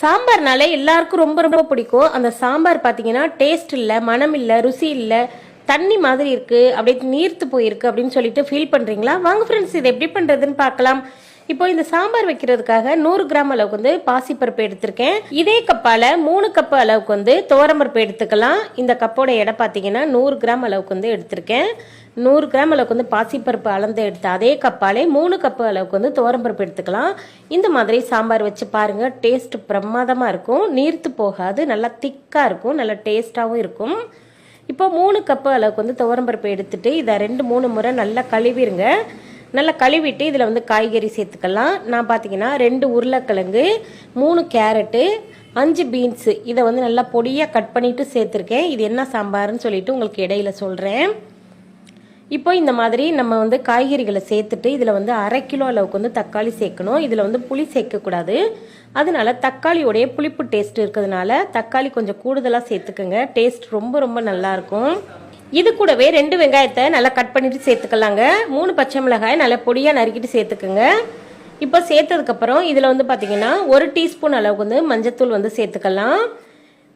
சாம்பார்னாலே எல்லாருக்கும் ரொம்ப ரொம்ப பிடிக்கும். அந்த சாம்பார் பார்த்தீங்கன்னா டேஸ்ட் இல்லை மனம் இல்லை ருசி இல்லை தண்ணி மாதிரி இருக்கு அப்படியே நீர்த்து போயிருக்கு அப்படின்னு சொல்லிட்டு ஃபீல் பண்ணுறீங்களா வாங்க ஃப்ரெண்ட்ஸ் இதை எப்படி பண்ணுறதுன்னு பார்க்கலாம். இப்போ இந்த சாம்பார் வைக்கிறதுக்காக நூறு கிராம் அளவுக்கு வந்து பாசிப்பருப்பு எடுத்திருக்கேன். இதே கப்பால மூணு கப்பு அளவுக்கு வந்து துவரம்பருப்பு எடுத்துக்கலாம். இந்த கப்போட எடை பார்த்தீங்கன்னா நூறு கிராம் அளவுக்கு வந்து எடுத்திருக்கேன். நூறு கிராம் அளவுக்கு வந்து பாசிப்பருப்பு அளந்து எடுத்த அதே கப்பாலே மூணு கப்பு அளவுக்கு வந்து துவரம்பருப்பு எடுத்துக்கலாம். இந்த மாதிரி சாம்பார் வச்சு பாருங்க டேஸ்ட் பிரமாதமாக இருக்கும். நீர்த்து போகாது நல்லா திக்காக இருக்கும் நல்லா டேஸ்ட்டாகவும் இருக்கும். இப்போ மூணு கப்பு அளவுக்கு வந்து துவரம்பருப்பு எடுத்துட்டு இதை ரெண்டு மூணு முறை நல்லா கழுவிருங்க. நல்லா கழுவிட்டு இதில் வந்து காய்கறி சேர்த்துக்கலாம். நான் பார்த்தீங்கன்னா ரெண்டு உருளைக்கிழங்கு மூணு கேரட்டு அஞ்சு பீன்ஸு. இதை வந்து நல்லா பொடியாக கட் பண்ணிவிட்டு சேர்த்துருக்கேன். இது என்ன சாம்பார்னு சொல்லிட்டு உங்களுக்கு இடையில சொல்கிறேன் இப்போ இந்த மாதிரி நம்ம வந்து காய்கறிகளை சேர்த்துட்டு இதில் வந்து அரை கிலோ அளவுக்கு வந்து தக்காளி சேர்க்கணும். இதில் வந்து புளி சேர்க்கக்கூடாது. அதனால தக்காளியோடைய புளிப்பு டேஸ்ட் இருக்கிறதுனால தக்காளி கொஞ்சம் கூடுதலாக சேர்த்துக்கோங்க. டேஸ்ட் ரொம்ப ரொம்ப நல்லாயிருக்கும் இது கூடவே ரெண்டு வெங்காயத்தை நல்லா கட் பண்ணிட்டு சேர்த்துக்கலாங்க. மூணு பச்சை மிளகாய் நல்லா பொடியாக நறுக்கிட்டு சேர்த்துக்குங்க. இப்போ சேர்த்ததுக்கப்புறம் இதில் வந்து பார்த்தீங்கன்னா ஒரு டீஸ்பூன் அளவுக்கு வந்து மஞ்சத்தூள் வந்து சேர்த்துக்கலாம்.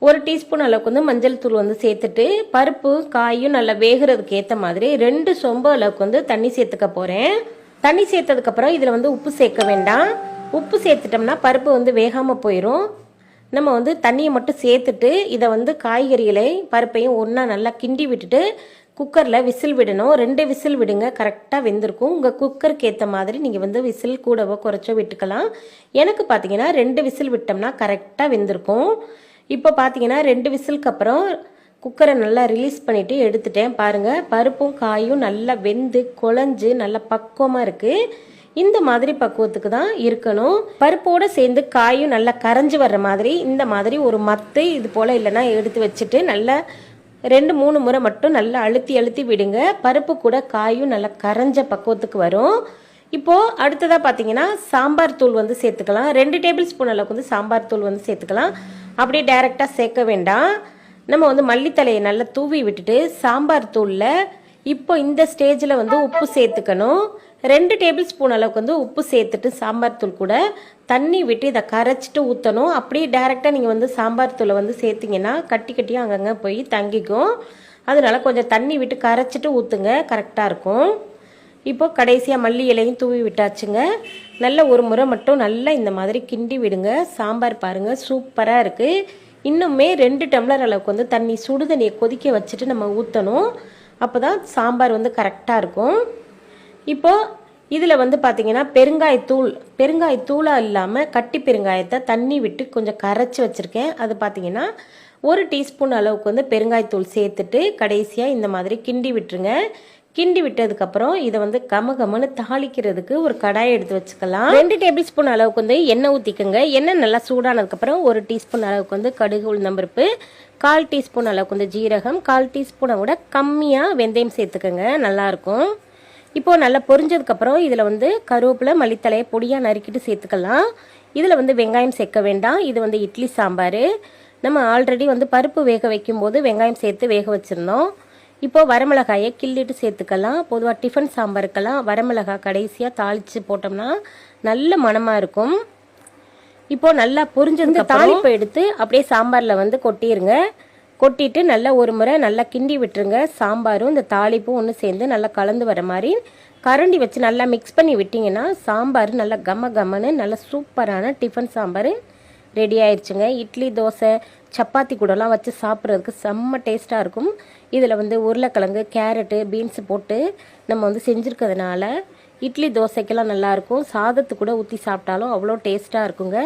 ஒரு டீஸ்பூன் அளவுக்கு வந்து மஞ்சள் தூள் வந்து சேர்த்துட்டு பருப்பு காயும் நல்லா வேகிறதுக்கு ஏற்ற மாதிரி ரெண்டு சொம்பு அளவுக்கு வந்து தண்ணி சேர்த்துக்க போகிறேன் தண்ணி சேர்த்ததுக்கப்புறம் இதில் வந்து உப்பு சேர்க்க வேண்டாம். உப்பு சேர்த்துட்டோம்னா பருப்பு வந்து வேகாமல் போயிடும் நம்ம வந்து தண்ணியை மட்டும் சேர்த்துட்டு இதை வந்து காய்கறிகளை பருப்பையும் ஒன்றா நல்லா கிண்டி விட்டுட்டு குக்கரில் விசில் விடணும். ரெண்டு விசில் விடுங்க கரெக்டாக வெந்திருக்கும். உங்கள் குக்கருக்கு ஏற்ற மாதிரி நீங்கள் வந்து விசில் கூடவோ குறைச்சோ விட்டுக்கலாம். எனக்கு பார்த்தீங்கன்னா ரெண்டு விசில் விட்டோம்னா கரெக்டாக வெந்திருக்கும். இப்போ பார்த்தீங்கன்னா ரெண்டு விசிலுக்கு அப்புறம் குக்கரை நல்லா ரிலீஸ் பண்ணிவிட்டு எடுத்துட்டேன். பாருங்கள் பருப்பும் காயும் நல்லா வெந்து குழஞ்சு நல்லா பக்குவமாக இருக்குது இந்த மாதிரி பக்குவத்துக்கு தான் இருக்கணும். பருப்போடு சேர்ந்து காயும் நல்லா கரைஞ்சி வர்ற மாதிரி இந்த மாதிரி ஒரு மத்து இது போல் இல்லைன்னா எடுத்து வச்சுட்டு நல்லா ரெண்டு மூணு முறை மட்டும் நல்லா அழுத்தி அழுத்தி விடுங்க. பருப்பு கூட காயும் நல்லா கரைஞ்ச பக்குவத்துக்கு வரும். இப்போது அடுத்ததாக பார்த்தீங்கன்னா சாம்பார் தூள் வந்து சேர்த்துக்கலாம். ரெண்டு டேபிள் ஸ்பூன் அளவுக்கு வந்து சாம்பார் தூள் வந்து சேர்த்துக்கலாம். அப்படியே டைரெக்டாக சேர்க்க வேண்டாம். நம்ம வந்து மல்லித்தலையை நல்லா தூவி விட்டுட்டு சாம்பார் தூளில் இப்போ இந்த ஸ்டேஜில் வந்து உப்பு சேர்த்துக்கணும். ரெண்டு டேபிள் ஸ்பூன் அளவுக்கு வந்து உப்பு சேர்த்துட்டு சாம்பார் தூள் கூட தண்ணி விட்டு இதை கரைச்சிட்டு ஊற்றணும் அப்படியே டேரெக்டாக நீங்கள் வந்து சாம்பார் தூளை வந்து சேர்த்திங்கன்னா கட்டி கட்டியும் அங்கங்கே போய் தங்கிக்கும். அதனால கொஞ்சம் தண்ணி விட்டு கரைச்சிட்டு ஊற்றுங்க கரெக்டாக இருக்கும். இப்போ கடைசியாக மல்லி இலையும் தூவி விட்டாச்சுங்க. நல்ல ஒரு முறை மட்டும் நல்லா இந்த மாதிரி கிண்டி விடுங்க. சாம்பார் பாருங்கள் சூப்பராக இருக்குது இன்னுமே ரெண்டு டம்ளர் அளவுக்கு வந்து தண்ணி சுடு தண்ணியை கொதிக்க வச்சுட்டு நம்ம ஊற்றணும் அப்போ தான் சாம்பார் வந்து கரெக்டாக இருக்கும். இப்போது இதில் வந்து பார்த்தீங்கன்னா பெருங்காயத்தூள் பெருங்காயத்தூளாக இல்லாமல் கட்டி பெருங்காயத்தை தண்ணி விட்டு கொஞ்சம் கரைச்சி வச்சுருக்கேன். அது பார்த்திங்கன்னா ஒரு டீஸ்பூன் அளவுக்கு வந்து பெருங்காயத்தூள் சேர்த்துட்டு கடைசியாக இந்த மாதிரி கிண்டி விட்டுருங்க. கிண்டி விட்டதுக்கப்புறம் இதை வந்து கமகமன்னு தாளிக்கிறதுக்கு ஒரு கடாய் எடுத்து வச்சுக்கலாம். ரெண்டு டேபிள் ஸ்பூன் அளவுக்கு வந்து எண்ணெய் ஊற்றிக்கோங்க எண்ணெய் நல்லா சூடானதுக்கப்புறம் ஒரு டீஸ்பூன் அளவுக்கு வந்து கடுகு உளுந்தம்பருப்பு கால் டீஸ்பூன் அளவுக்கு வந்து ஜீரகம் கால் டீஸ்பூனை விட கம்மியாக வெந்தயம் சேர்த்துக்கோங்க. நல்லாயிருக்கும். இப்போ நல்லா பொரிஞ்சதுக்கப்புறம் இதில் வந்து கருவேப்பிலை மல்லித்தலையை பொடியாக நறுக்கிட்டு சேர்த்துக்கலாம். இதில் வந்து வெங்காயம் சேர்க்க வேண்டாம். இது வந்து இட்லி சாம்பார். நம்ம ஆல்ரெடி வந்து பருப்பு வேக வைக்கும்போது வெங்காயம் சேர்த்து வேக வச்சுருந்தோம். இப்போ வரமிளகாயை கிள்ளிட்டு சேர்த்துக்கலாம். பொதுவாக டிஃபன் சாம்பாருக்கெல்லாம் வரமிளகாய் கடைசியாக தாளித்து போட்டோம்னா நல்ல மணமாக இருக்கும். இப்போ நல்லா பொரிஞ்சதுக்கு தாளிப்பு எடுத்து அப்படியே சாம்பாரில் வந்து கொட்டிடுங்க கொட்டிட்டு நல்லா ஒரு முறை நல்லா கிண்டி விட்டுருங்க. சாம்பாரும் இந்த தாளிப்பும் ஒன்று சேர்ந்து நல்லா கலந்து வர மாதிரி கரண்டி வச்சு நல்லா மிக்ஸ் பண்ணி விட்டிங்கன்னா சாம்பார் நல்லா கம கமன்னு நல்லா சூப்பரான டிஃபன் சாம்பார் ரெடி ஆயிடுச்சுங்க இட்லி தோசை சப்பாத்தி கூடலாம் வச்சு சாப்பிட்றதுக்கு செம்ம டேஸ்ட்டாக இருக்கும். இதில் வந்து உருளைக்கிழங்கு கேரட்டு பீன்ஸ் போட்டு நம்ம வந்து செஞ்சுருக்கிறதுனால இட்லி தோசைக்கெல்லாம் நல்லாயிருக்கும் சாதத்து கூட ஊற்றி சாப்பிட்டாலும் அவ்வளோ டேஸ்ட்டாக இருக்குங்க.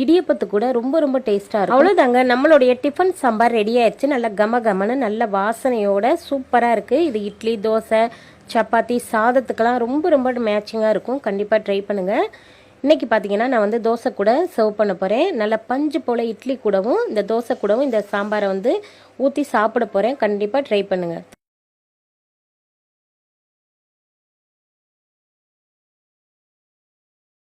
இடியப்பத்து கூட ரொம்ப ரொம்ப டேஸ்ட்டாக இருக்கும். அவ்வளோதாங்க நம்மளுடைய டிஃபன் சாம்பார் ரெடி ஆயிடுச்சு. நல்லா கம கமன்னு நல்ல வாசனையோட சூப்பராக இருக்குது இது இட்லி தோசை சப்பாத்தி சாதத்துக்கெல்லாம் ரொம்ப ரொம்ப மேட்சிங்காக இருக்கும். கண்டிப்பாக ட்ரை பண்ணுங்கள் இன்றைக்கி பார்த்தீங்கன்னா நான் வந்து தோசை கூட சர்வ் பண்ண போகிறேன் நல்ல பஞ்சு போல் இட்லி கூடவும் இந்த தோசை கூடவும் இந்த சாம்பாரை வந்து ஊற்றி சாப்பிட போகிறேன் கண்டிப்பாக ட்ரை பண்ணுங்கள்